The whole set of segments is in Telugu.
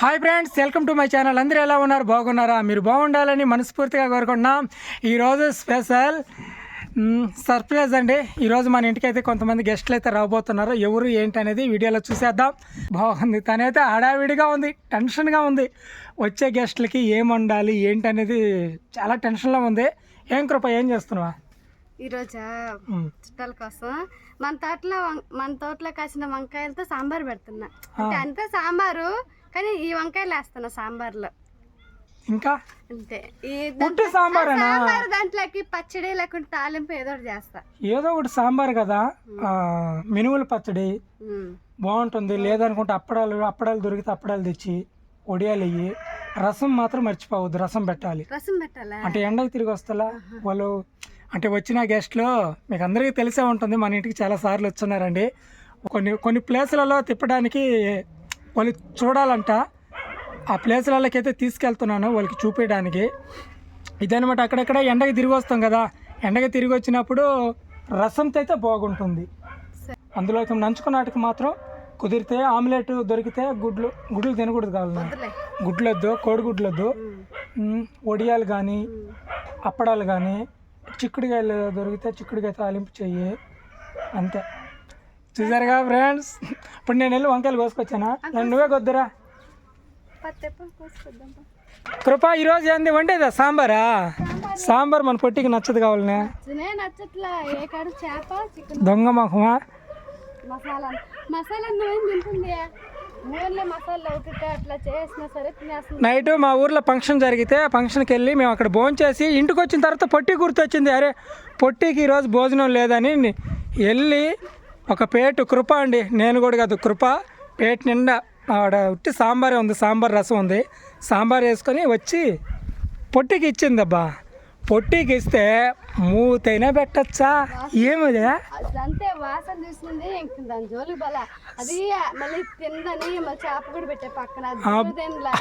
Hi friends welcome to my channel. అందరూ ఎలా ఉన్నారు? బాగున్నారా? మీరు బాగుండాలని మనస్ఫూర్తిగా కోరుకుంటున్నాం. ఈరోజు స్పెషల్ సర్ప్రైజ్ అండి. ఈరోజు మన ఇంటికి అయితే కొంతమంది గెస్ట్లు అయితే రాబోతున్నారు. ఎవరు ఏంటి అనేది వీడియోలో చూసేద్దాం. బాగుంది. తనైతే హడావిడిగా ఉంది టెన్షన్గా ఉంది. వచ్చే గెస్ట్లకి ఏం వండాలి ఏంటి అనేది చాలా టెన్షన్లో ఉంది. ఏం కృప ఏం చేస్తున్నావా? ఈరోజా? చుట్టాల కోసం. మన తోటలో మన తోటలో కాసిన వంకాయలతో సాంబార్ పెడుతున్నా. అంటే అంతే సాంబారు. కానీ ఈ వంకాయలు వేస్తున్నా సాంబార్లో. ఇంకా? అంతే. ఈ సాంబారేనా? సాంబార్ దాంట్లోకి పచ్చడి లేకుంటే తాలింపు ఏదో ఒకటి చేస్తా. ఏదో ఒకటి సాంబార్ కదా? ఆ, మినుముల పచ్చడి. బాగుంటుంది. లేదనుకుంటే అప్పడాలు అప్పడాలు దొరికితే అప్పడాలు తెచ్చి ఒడియాలు ఇయ్యి రసం మాత్రం మర్చిపోవద్దు. రసం పెట్టాలి. రసం పెట్టాలా? అంటే ఎండకి తిరిగి వస్తలా? వాళ్ళు అంటే వచ్చిన గెస్ట్లు మీకు అందరికీ తెలిసే ఉంటుంది. మన ఇంటికి చాలా సార్లు వచ్చున్నారండి కొన్ని కొన్ని ప్లేసులలో తిప్పడానికి వాళ్ళు చూడాలంట. ఆ ప్లేసులకి అయితే తీసుకెళ్తున్నాను వాళ్ళకి చూపించడానికి ఇదనమాట అక్కడక్కడ ఎండకి తిరిగి వస్తాం కదా. ఎండకి తిరిగి వచ్చినప్పుడు రసంతో అయితే బాగుంటుంది. అందులో అయితే నంచుకున్నాటికి మాత్రం కుదిరితే ఆమ్లెట్ దొరికితే గుడ్లు గుడ్లు తినకూడదు కావాలి గుడ్లు వద్దు కోడిగుడ్లు వద్దు వడియాలు కానీ. అప్పడాలు కానీ చిక్కుడుకాయలు దొరికితే చిక్కుడుకాయ తాలింపు చెయ్యి. అంతే. చూసారుగా ఫ్రెండ్స్? ఇప్పుడు నేను వెళ్ళి వంకాయలు కోసుకొచ్చానా? నన్ను నువ్వే కొద్దురా. కృప ఈరోజు ఏంది? వండేదా? సాంబారా? సాంబార్. మన పొట్టికి నచ్చదు కావాలనే. దొంగ మొహమా? మసాలా. మసాలా నైట్ మా ఊర్లో ఫంక్షన్ జరిగితే ఆ ఫంక్షన్కి వెళ్ళి మేము అక్కడ భోజనం చేసి ఇంటికి వచ్చిన తర్వాత పొట్టి గుర్తొచ్చింది. అరే పొట్టికి ఈరోజు భోజనం లేదని వెళ్ళి ఒక పేటు కృప అండి. నేను కూడా కాదు కృప. పేట నిండా ఆడ ఉట్టి సాంబారే ఉంది సాంబార్ రసం ఉంది. సాంబార్ వేసుకొని వచ్చి పొట్టికి ఇచ్చిందబ్బా. పొట్టికి ఇస్తే మూతైనా పెట్టచ్చా? ఏమది? అదంతే వాసన చూసింది ఇంక దాని జోలి బల అది మళ్ళీ తిందని మళ్ళీ చేప కూడా పెట్టే పక్కన అది జోలు తినలా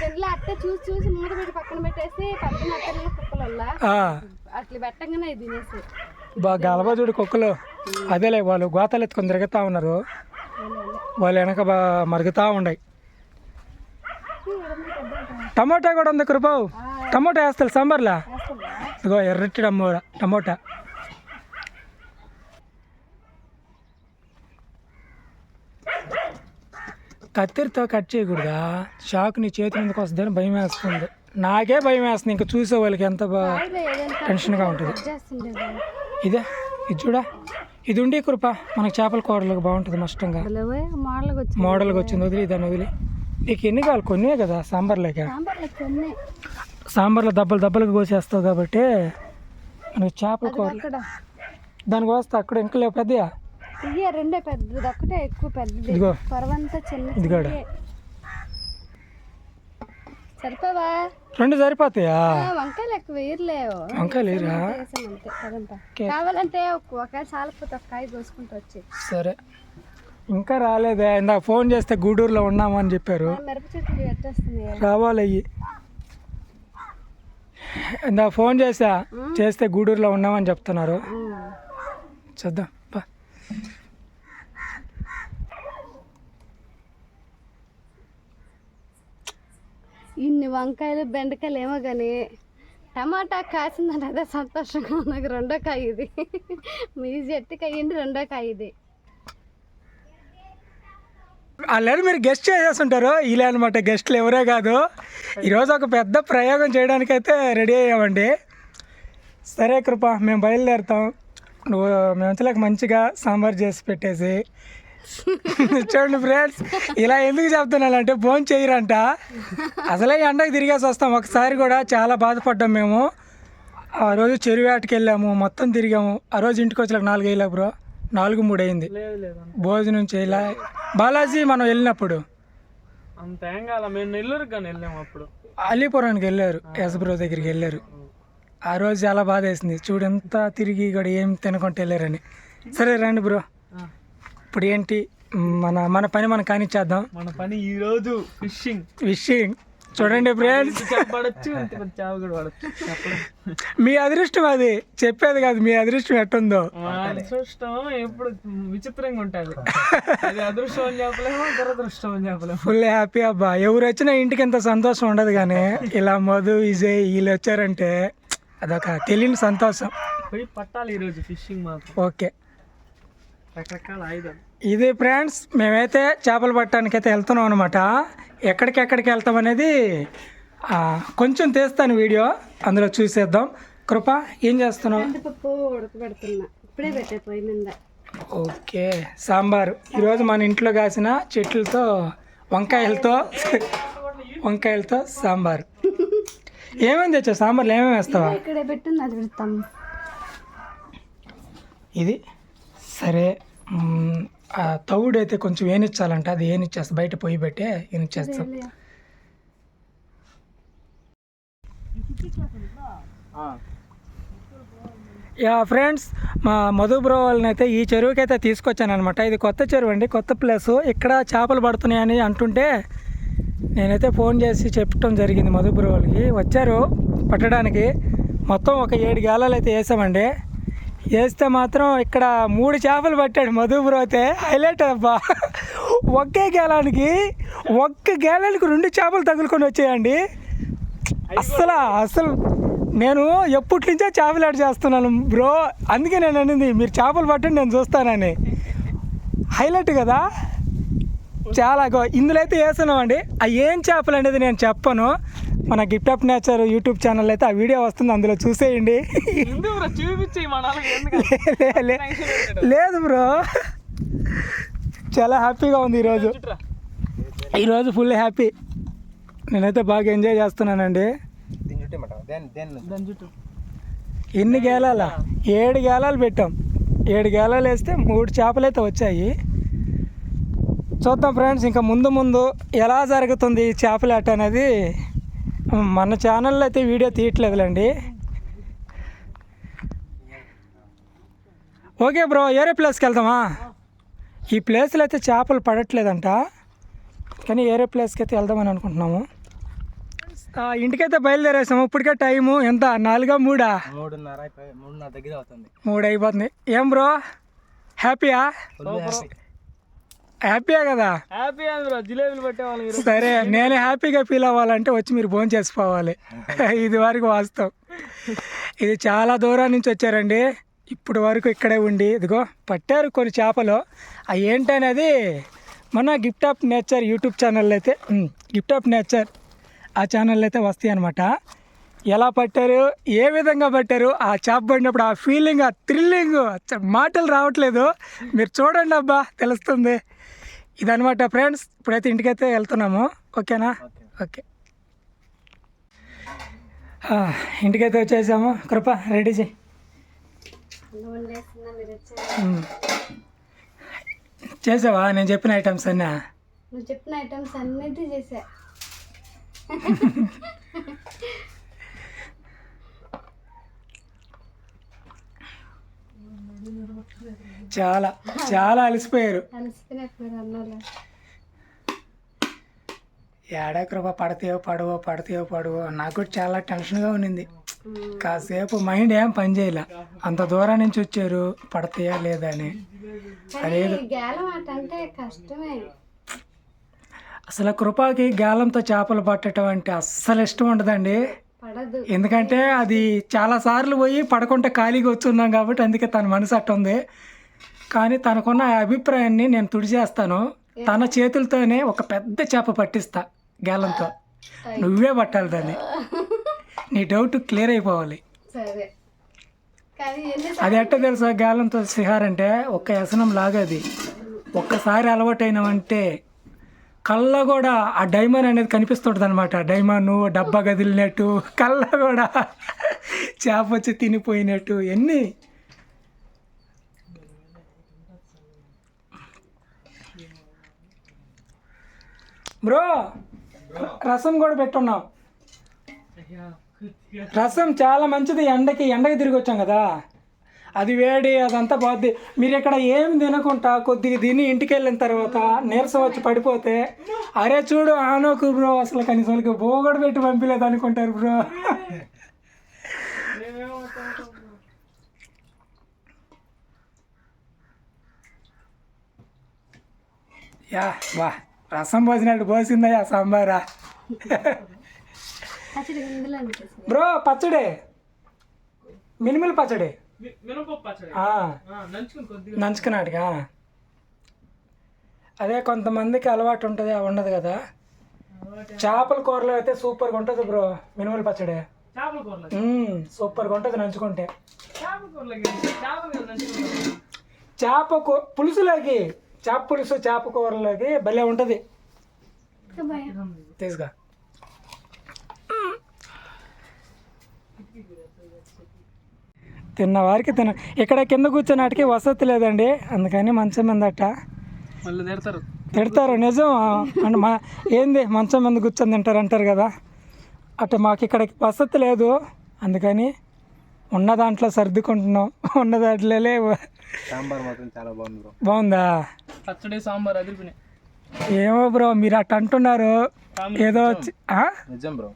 తినలా అట్టే చూసి చూసి మూత పెట్టి పక్కన పెట్టేసి పక్కన అక్కడ కుక్కలల్లా అట్లా పెట్టగానే తినేసి బా గలబజుడు కుక్కలు. అదేలే వాళ్ళు గోతాలు ఎత్తుకొని తిరుగుతూ ఉన్నారు. వాళ్ళు వెనక బా మరుగుతూ ఉన్నాయి టమోటా కూడా ఉంది కృపావు టమోటా వేస్తారు సాంబార్లా? ఇదిగో ఎర్రటి టమోటా టమోటా. కత్తిరితో కట్ చేయకూడదా? షాక్ నీ చేతి మీదకి వస్తుందని భయం వేస్తుంది. నాకే భయం వేస్తుంది ఇంకా చూసే వాళ్ళకి ఎంత టెన్షన్గా ఉంటుంది. ఇదే. ఇది చూడా. ఇది ఉండి కృప. మనకు చేపల కూరలకు బాగుంటుంది మస్టంగా మోడల్గా వచ్చి మోడల్గా వచ్చింది. వదిలి దాన్ని వదిలి. నీకు ఎన్ని కావాలి? కొన్ని కదా సాంబార్లోకి? సాంబార్లో కొన్ని. సాంబార్లో దెబ్బలు దెబ్బలకు కోసేస్తావు కాబట్టి మనకి చేపల కూర అక్కడ. దానికి వస్తా అక్కడ ఇంకా లేవు పెద్దయా రెండే పెద్దది. ఒక్కటే ఎక్కువ పెద్దది. ఇదిగో. పర్వంతా చిన్న ఇది కూడా. చిన్నయే. సరిపోవా రెండు సరిపోతాయా? వంకాయలు ఎక్కువ వేయలేవు వంకాయలు వేయరా? కావాలంటే ఒకకాయ ఒక కాయ కోసుకుంటూ వచ్చి సరే. ఇంకా రాలేదే. ఇందాక ఫోన్ చేస్తే గూడూరులో ఉన్నామని చెప్పారు. ఆ, మిరప చెట్లు పెట్టేస్తుంది రావాలి అయ్యి ఇందాక ఫోన్ చేసా చేస్తే గూడూరులో ఉన్నామని చెప్తున్నారు. చూద్దాం బా ఇన్ని వంకాయలు బెండకాయలు ఏమో కానీ టమాటా కాసిందంటే అదే సంతోషంగా నాకు రెండో కాయ ఇది. మీ చెట్టుకి అయ్యింది రెండో కాయ ఇది. ఆల్రెడీ మీరు గెస్ట్ చేసేస్తుంటారు. ఇలా అనమాట గెస్ట్లు ఎవరే కాదు. ఈరోజు ఒక పెద్ద ప్రయోగం చేయడానికి అయితే రెడీ అయ్యామండి. సరే కృప మేము బయలుదేరుతాం. నువ్వు మేము వచ్చేలాక మంచిగా సాంబార్ చేసి పెట్టేసి చూడండి ఫ్రెండ్స్ ఇలా ఎందుకు చెప్తున్నానంటే ఫోన్ చేయరంట. అసలే ఎండకి తిరిగేసి వస్తాం. ఒకసారి కూడా చాలా బాధపడ్డాం మేము. ఆ రోజు చెరువు వేటకి వెళ్ళాము మొత్తం తిరిగాము. ఆ రోజు ఇంటికి వచ్చేలాక నాలుగు అయ్యలే బ్రో నాలుగు మూడు అయింది భోజనం చేయలే. బాలాజీ మనం వెళ్ళినప్పుడు? అలీపురానికి వెళ్ళారు యశబ్రో దగ్గరికి వెళ్ళారు. ఆ. రోజు చాలా బాధ వేసింది చూడు ఎంత తిరిగి కూడా ఏం తినకుండా వెళ్ళారని. సరే రండి బ్రో. ఇప్పుడు ఏంటి మన మన పని మనం కానిచ్చేద్దాం. మన పని ఈ రోజు ఫిషింగ్. విషింగ్ చూడండి ఫ్రెండ్స్. మీ అదృష్టం అది. చెప్పేది కాదు మీ అదృష్టం ఎట్టుందో. అదృష్టం ఎప్పుడు విచిత్రంగా ఉంటుంది. అది అదృష్టం అని చెప్పలేము దురదృష్టం అని చెప్పలేము. ఫుల్ హ్యాపీ అబ్బా. ఎవరు వచ్చినా ఇంటికి ఇంత సంతోషం ఉండదు కానీ ఇలా మధు విజయ్ వీళ్ళు వచ్చారంటే అదొక తెలియని సంతోషం. పట్టాలి ఈరోజు ఫిషింగ్ మాత్రం ఓకే. రకరకాల ఆయుధాలు. ఇది ఫ్రెండ్స్ మేమైతే చేపలు పట్టడానికి అయితే వెళ్తున్నాం అనమాట ఎక్కడికెక్కడికి వెళ్తాం అనేది కొంచెం తీస్తాను వీడియో. అందులో చూసేద్దాం. కృప ఏం చేస్తున్నావు? ఇప్పుడే పెట్టే ఓకే సాంబారు. ఈరోజు మన ఇంట్లో కాసిన చెట్లతో వంకాయలతో వంకాయలతో సాంబారు. ఏమేమి తెచ్చావు? సాంబార్లో ఏమేమి వేస్తావా? ఇక్కడే పెట్టుంది అది పెడతాం. ఇది సరే ఆ తవుడు అయితే కొంచెం ఏనిచ్చాలంట అది ఏనిచ్చేస్తా బయట పొయ్యి పెట్టి ఏనిచ్చేస్తాం. యా ఫ్రెండ్స్ మా మధు బ్రో వాళ్ళని అయితే ఈ చెరువుకి అయితే తీసుకొచ్చాను అనమాట ఇది కొత్త చెరువు అండి కొత్త ప్లేస్. ఇక్కడ చేపలు పడుతున్నాయని అంటుంటే నేనైతే ఫోన్ చేసి చెప్పడం జరిగింది మధు బ్రో వాళ్ళకి. వచ్చారు పట్టడానికి. మొత్తం ఒక ఏడు గేలాలు అయితే వేసామండి. వేస్తే మాత్రం ఇక్కడ మూడు చేపలు పట్టాడు మధు బ్రోతే హైలైట్ అబ్బా. ఒకే గేలానికి ఒక్క గేలానికి రెండు చేపలు తగులుకొని వచ్చాయండి. అస్సలు అసలు నేను ఎప్పటి నుంచో చేపలు చేస్తున్నాను బ్రో. అందుకే నేను అనింది మీరు చేపలు పట్టండి నేను చూస్తానని. హైలైట్ కదా? చాలా గో- ఇందులో అయితే వేస్తున్నామండి. ఆ ఏం చేపలు అనేది నేను చెప్పను. మన gift of nature YouTube channel అయితే ఆ వీడియో వస్తుంది అందులో చూసేయండి. లేదు బ్రో చాలా హ్యాపీగా ఉంది ఈరోజు. ఈరోజు ఫుల్ హ్యాపీ. నేనైతే బాగా ఎంజాయ్ చేస్తున్నానండి. ఎన్ని గేలాల? ఏడు గేలాలు పెట్టాం. ఏడు గేలాలు వేస్తే మూడు చేపలు అయితే వచ్చాయి. చూద్దాం ఫ్రెండ్స్ ఇంకా ముందు ముందు ఎలా జరుగుతుంది ఈ చేపల ఆట అనేది మన ఛానల్లో అయితే వీడియో తీయట్లేదులేండి. ఓకే బ్రో ఏరే ప్లేస్కి వెళ్దామా? ఈ ప్లేస్లో అయితే చేపలు పడట్లేదంట. కానీ ఏరే ప్లేస్కి అయితే వెళ్దామని అనుకుంటున్నాము. ఇంటికైతే బయలుదేరేసాము. ఇప్పటికే టైము ఎంత? నాలుగా మూడా? మూడున్నర మూడున్నర దగ్గర అవుతుంది. మూడు అయిపోతుంది. ఏం బ్రో? హ్యాపీయా? హ్యాపీయా కదా? హ్యాపీ బ్రో జిలేబీలు సరే నేను హ్యాపీగా ఫీల్ అవ్వాలంటే వచ్చి మీరు భోజనం చేసుకోవాలి. ఇది వరకు వాస్తవం. ఇది చాలా దూరం నుంచి వచ్చారండి. ఇప్పుడు వరకు ఇక్కడే ఉండి ఇదిగో పట్టారు కొన్ని చేపలు. అవి ఏంటనేది మన gift of nature YouTube channel అయితే గిఫ్ట్ ఆఫ్ నేచర్ ఆ ఛానల్ అయితే వస్తాయి అనమాట ఎలా పట్టారు ఏ విధంగా పట్టారు ఆ చేప పడినప్పుడు ఆ ఫీలింగ్ ఆ థ్రిల్లింగ్ మాటలు రావట్లేదు. మీరు చూడండి అబ్బా తెలుస్తుంది. ఇదనమాట ఫ్రెండ్స్ ఇప్పుడైతే ఇంటికైతే వెళ్తున్నాము. ఓకేనా? ఓకే. ఇంటికైతే వచ్చేసాము. కృప రెడీ చేయి. అన్నం. చేసావా? నేను చెప్పిన ఐటమ్స్ అన్నా. నువ్వు చెప్పిన ఐటమ్స్ అన్నిటి చేసా చాలా చాలా అలసిపోయారు. ఏడా కృప పడతాయో పడవో పడతాయో పడవో. నాకు కూడా చాలా టెన్షన్గా ఉన్నింది. కాసేపు మైండ్ ఏం పని చేయలే. అంత దూరం నుంచి వచ్చారు పడతాయా లేదా అని. అసలు కృపకి గాలంతో చేపలు పట్టడం అంటే అస్సలు ఇష్టం ఉండదండి. ఎందుకంటే అది చాలా సార్లు పోయి పడకుండా ఖాళీగా వచ్చున్నాం కాబట్టి అందుకే తన మనసు అట్ట ఉంది కానీ తనకున్న ఆ అభిప్రాయాన్ని నేను తుడిచేస్తాను. తన చేతులతోనే ఒక పెద్ద చేప పట్టిస్తా గేలంతో. నువ్వే పట్టాలి దాన్ని. నీ డౌట్ క్లియర్ అయిపోవాలి. అది ఎట్ట తెలుసా గాలంతో సిహార్ అంటే? ఒక్క వ్యసనం లాగది. ఒక్కసారి అలవాటైనావంటే కళ్ళ కూడా ఆ డైమండ్ అనేది కనిపిస్తుంటుంది అనమాట డైమండ్ డబ్బా గదిలినట్టు కళ్ళ కూడా చేప వచ్చి తినిపోయినట్టు ఎన్ని బ్రో రసం కూడా పెట్టున్నాం రసం చాలా మంచిది ఎండకి ఎండకి తిరిగి వచ్చాం కదా. అది వేడి అదంతా పోద్ది మీరు ఇక్కడ ఏం తినకుండా కొద్దిగా తిని ఇంటికి వెళ్ళిన తర్వాత నీరసం వచ్చి పడిపోతే అరే చూడు ఆనోకు బ్రో అసలు కనీసం బోగడు పెట్టి పంపించలేదు అనుకుంటారు బ్రో. యా వా. రసం పోసినట్టు పోసిందయ్యా సాంబారా? పచ్చడి ఇందులో అనిపిస్తుంది. బ్రో పచ్చడి. మినిమల్ పచ్చడి. మి- మినపప్పు పచ్చడి. ఆ, ఆ, నంచుకుని కొద్దిగా. నంచుకున్నాడుగా అదే కొంతమందికి అలవాటు ఉంటుంది అవి ఉండదు కదా. చేపల కూరలో అయితే సూపర్గా ఉంటుంది బ్రో మినిమల్ పచ్చడి. చేపల కూరలో. మ్మ్, సూపర్గా ఉంటుంది నంచుకుంటే. చేప పులుసులోకి చేప పులుసు చేప కూరలోకి భలే ఉంటుంది. తీసుగా తిన్న వారికి తిన ఇక్కడ కింద కూర్చున్నటికి వసతి లేదండి అందుకని మంచం మీదట మళ్ళీ తిడతారు. తిడతారు నిజం. అంటే మా ఏంది మంచం మీద కూర్చొని తింటారు అంటారు కదా. అటు మాకు ఇక్కడ వసతి లేదు అందుకని ఉన్న దాంట్లో సర్దుకుంటున్నాం. ఉన్న దాంట్లోనే సాంబార్ మాత్రం చాలా బాగుంది బ్రో. బాగుందా? పచ్చడి సాంబార్ ఏమో బ్రో మీరు అట్ అంటున్నారు. ఏదో? నిజం. బ్రో.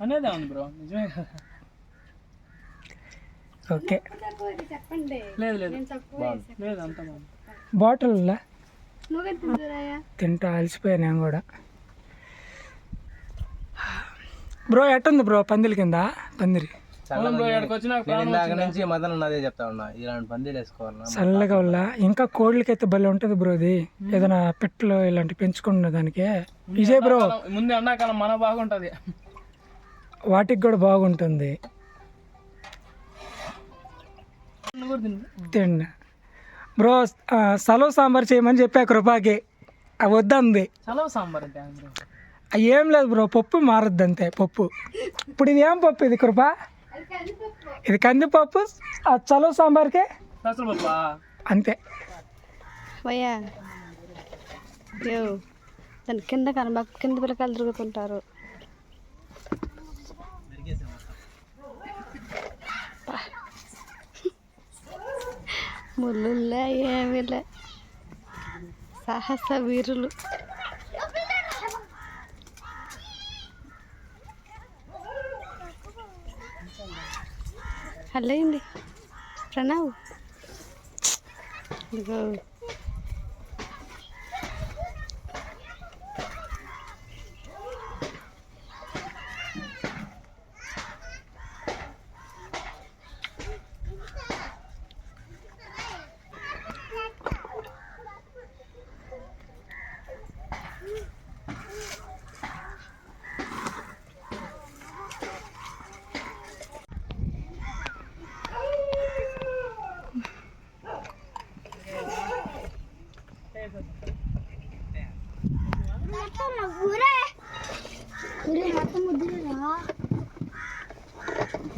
అనేదే ఉంది బ్రో నిజమే. ఓకే. లేదు లేదు. లేదు అంత బాటిల్ తింటా అలసిపోయాను నేను కూడా. బ్రో ఎట్టుంది బ్రో పందిరి కింద? పందిరి. ఇందాక నుంచి మదన్ చెప్తా ఉన్నా ఇలాంటి పందిలు చల్లగా వల్ల ఇంకా కోళ్ళకైతే భలే ఉంటుంది బ్రో ఇది ఏదైనా పెట్లు ఇలాంటి పెంచుకున్న దానికి. విజయ్ బ్రో. ముందు ఎండాకాలం మన బాగుంటది. వాటికి కూడా బాగుంటుంది. తిండి బ్రో ఆ, సలవ సాంబార్ చేయమని చెప్పా కృపాకి. అవి వద్దంది. చలవ సాంబార్ ఏం లేదు బ్రో పప్పు మారద్దు అంతే పప్పు. ఇప్పుడు ఇది ఏం పప్పు ఇది కృప? ఇది కందిపప్పు ఆ చలవ సాంబార్కే అంతే. పోయా. దాని కింద కనబ కింద పిల్లకాయలు తిరుగుతుంటారు. ముళ్ళులే ఏమిలే సాహస వీరులు. హలో అండి ప్రణవ్. ఇదిగో.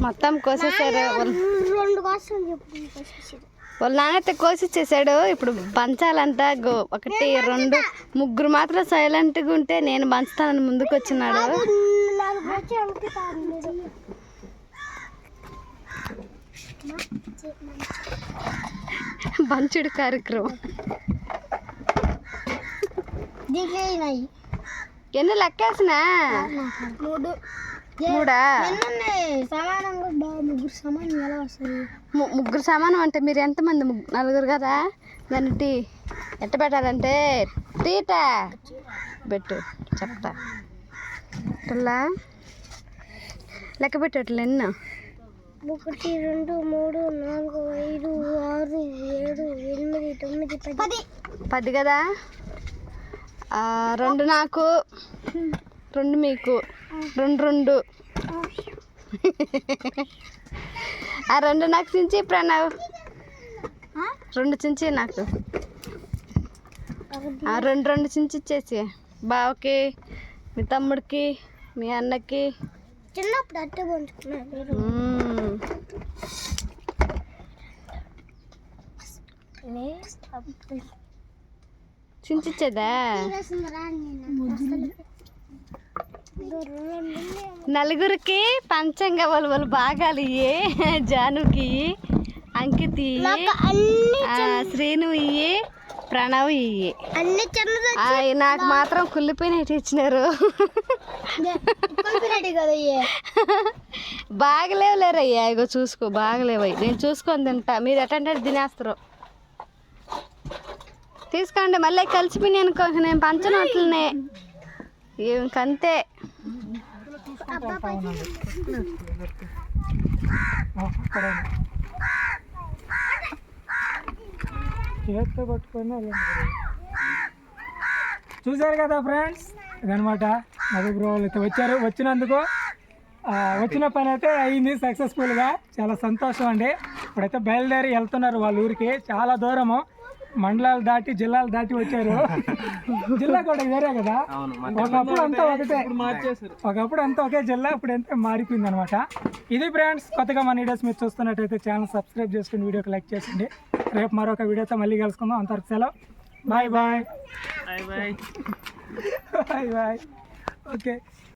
మొత్తం కోసేసారు. రెండు వాళ్ళ నాన్నైతే కోసిచ్చేసాడు. ఇప్పుడు పంచాలంట గో ఒకటి రెండు ముగ్గురు మాత్రం సైలెంట్గా ఉంటే నేను పంచుతానని ముందుకు వచ్చినాడు పంచుడు కార్యక్రమం. ఎన్ని లెక్కేసినా? మూడు. మూడా? సమానంగా ముగ్గురు సమానం ఎలా వస్తుంది ము- ముగ్గురు సమానం అంటే మీరు ఎంతమంది నలుగురు కదా? దాన్ని టీ ఎట్ట పెట్టాలంటే టీటా పెట్టు చెప్తా. అట్లా? లెక్క పెట్టట్లు ఎన్నో. ఒకటి రెండు మూడు నాలుగు ఐదు ఆరు ఏడు ఎనిమిది తొమ్మిది పది. పది కదా? ఆ, రెండు నాకు రెండు మీకు. రెండు రెండు. ఆ రెండు నాకు చించి ప్రణవ్. రెండు చించి నాకు. ఆ రెండు రెండు చించి ఇచ్చేసి బావకి మీ తమ్ముడికి మీ అన్నకి. చిన్నప్పుడు అట్టే మ్మ్. చించిచ్చేదా నలుగురికి పంచంగా వాళ్ళు వాళ్ళు భాగాలు ఇయ్యి జానుకి అంకిత్ శ్రీను ఇయ్యి ప్రణవ్ ఇయ్యి నాకు మాత్రం కుళ్ళిపోయినట్టు ఇచ్చినారు. బాగలేవు లేరయ్యా ఇగో చూసుకో బాగలేవు అయ్యి. నేను చూసుకొని తింటా మీరు ఎటంటే తినేస్తారు తీసుకోండి మళ్ళీ కలిసిపోయి నేను పంచను అట్లనే ఇంకంతే చేత్తో పట్టుకొని చూశారు కదా ఫ్రెండ్స్? ఇదనమాట మధు బ్రో అయితే వచ్చారు. వచ్చినందుకు వచ్చిన పని అయితే అయింది సక్సెస్ఫుల్గా. చాలా సంతోషం అండి. ఇప్పుడైతే బయలుదేరి వెళ్తున్నారు వాళ్ళ ఊరికి. చాలా దూరము. మండలాలు దాటి జిల్లాలు దాటి వచ్చారు. జిల్లా కూడా వేరే కదా. ఒకప్పుడు అంతా ఒకటే. ఒకప్పుడు అంతా ఒకే జిల్లా ఇప్పుడు అంతా మారిపోయింది అనమాట ఇది ఫ్రెండ్స్ కొత్తగా మన వీడియోస్ మీరు చూస్తున్నట్టయితే ఛానల్ సబ్స్క్రైబ్ చేసుకుని వీడియోకి లైక్ చేసింది రేపు మరొక వీడియోతో మళ్ళీ కలుసుకుందాం. అంతవరకు సెలవు. Bye bye bye bye bye bye okay